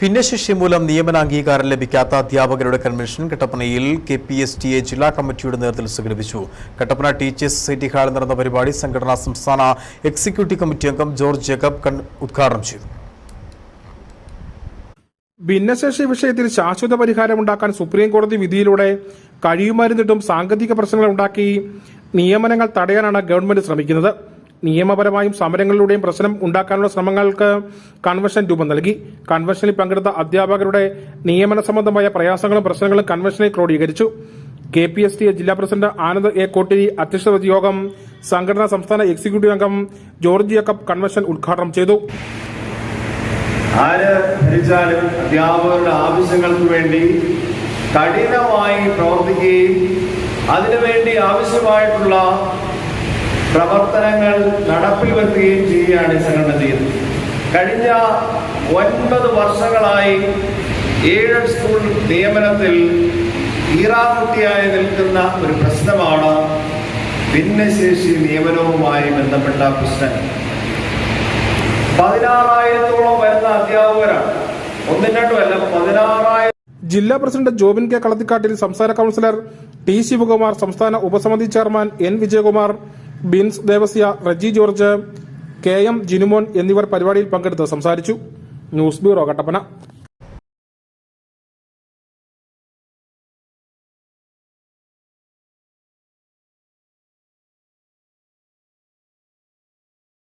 ഭിന്നശേഷി മൂലം നിയമന അംഗീകാരം ലഭിക്കാത്ത അധ്യാപകരുടെ കൺവെൻഷൻ കട്ടപ്പനയിൽ K P S T A ജില്ലാ കമ്മിറ്റിയുടെ നേതൃത്വത്തിൽ സംഘടിപ്പിച്ചു. കട്ടപ്പന ടീച്ചേഴ്സ് സൊസൈറ്റി ഹാളിൽ നടന്ന പരിപാടി സംഘടനാ സംസ്ഥാന എക്സിക്യൂട്ടീവ് കമ്മിറ്റി അംഗം ജോർജ് ജേക്കബ് ഉദ്ഘാടനം ചെയ്തു. ഭിന്നശേഷി വിഷയത്തിൽ ശാശ്വത പരിഹാരമുണ്ടാക്കാൻ സുപ്രീം കോടതി വിധിയിലൂടെ കഴിയുമായിരുന്നിട്ടും സാങ്കേതിക പ്രശ്നങ്ങൾ ഉണ്ടാക്കി നിയമനങ്ങൾ തടയാനാണ് ഗവൺമെന്റ് ശ്രമിക്കുന്നത്. നിയമപരമായും സമരങ്ങളിലൂടെയും പ്രശ്നം ഉണ്ടാക്കാനുള്ള ശ്രമങ്ങൾക്ക് കൺവെൻഷൻ രൂപം നൽകി. കൺവെൻഷനിൽ പങ്കെടുത്ത അധ്യാപകരുടെ നിയമന സംബന്ധമായ പ്രയാസങ്ങളും പ്രശ്നങ്ങളും കൺവെൻഷനിൽ ക്രോഡീകരിച്ചു. കെ പി എസ് ടി ജില്ലാ പ്രസിഡന്റ് ആനന്ദ് എ കോട്ടിരി അധ്യക്ഷത വഹിച്ച യോഗം സംഘടനാ സംസ്ഥാന എക്സിക്യൂട്ടീവ് അംഗം ജോർജ് ജേക്കബ് കൺവെൻഷൻ ഉദ്ഘാടനം ചെയ്തു. ആര് ഭരിച്ചാലും അധ്യാപകരുടെ ആവശ്യങ്ങൾക്ക് വേണ്ടി കഠിനമായി പ്രവർത്തിക്കുകയും അതിനുവേണ്ടി ആവശ്യമായിട്ടുള്ള പ്രവർത്തനങ്ങൾ നടപ്പിൽ വരുത്തുകയും ചെയ്യുകയാണ് ഈ സംഘടന ചെയ്യുന്നത് കഴിഞ്ഞ ഒൻപത് വർഷങ്ങളായി ഏഴ് സ്കൂൾ നിയമനത്തിൽ ഈറാമുട്ടിയായി നിൽക്കുന്ന ഒരു പ്രശ്നമാണ് ഭിന്നശേഷി നിയമനവുമായി ബന്ധപ്പെട്ട പ്രശ്നങ്ങൾ പതിനാറായിരത്തോളം വരുന്ന അധ്യാപകരാണ്. ഒന്നും രണ്ടുമല്ല പതിനാറായിരം ജില്ലാ പ്രസിഡന്റ് ജോബിൻ കെ കളത്തിക്കാട്ടിൽ സംസ്ഥാന കൌൺസിലർ ടി ശിവകുമാർ സംസ്ഥാന ഉപസമിതി chairman N Vijayakumar Bins Devasya Reji George K M Jinumon എന്നിവർ പരിപാടിയിൽ പങ്കെടുത്ത് സംസാരിച്ചു. News bureau Kattappana.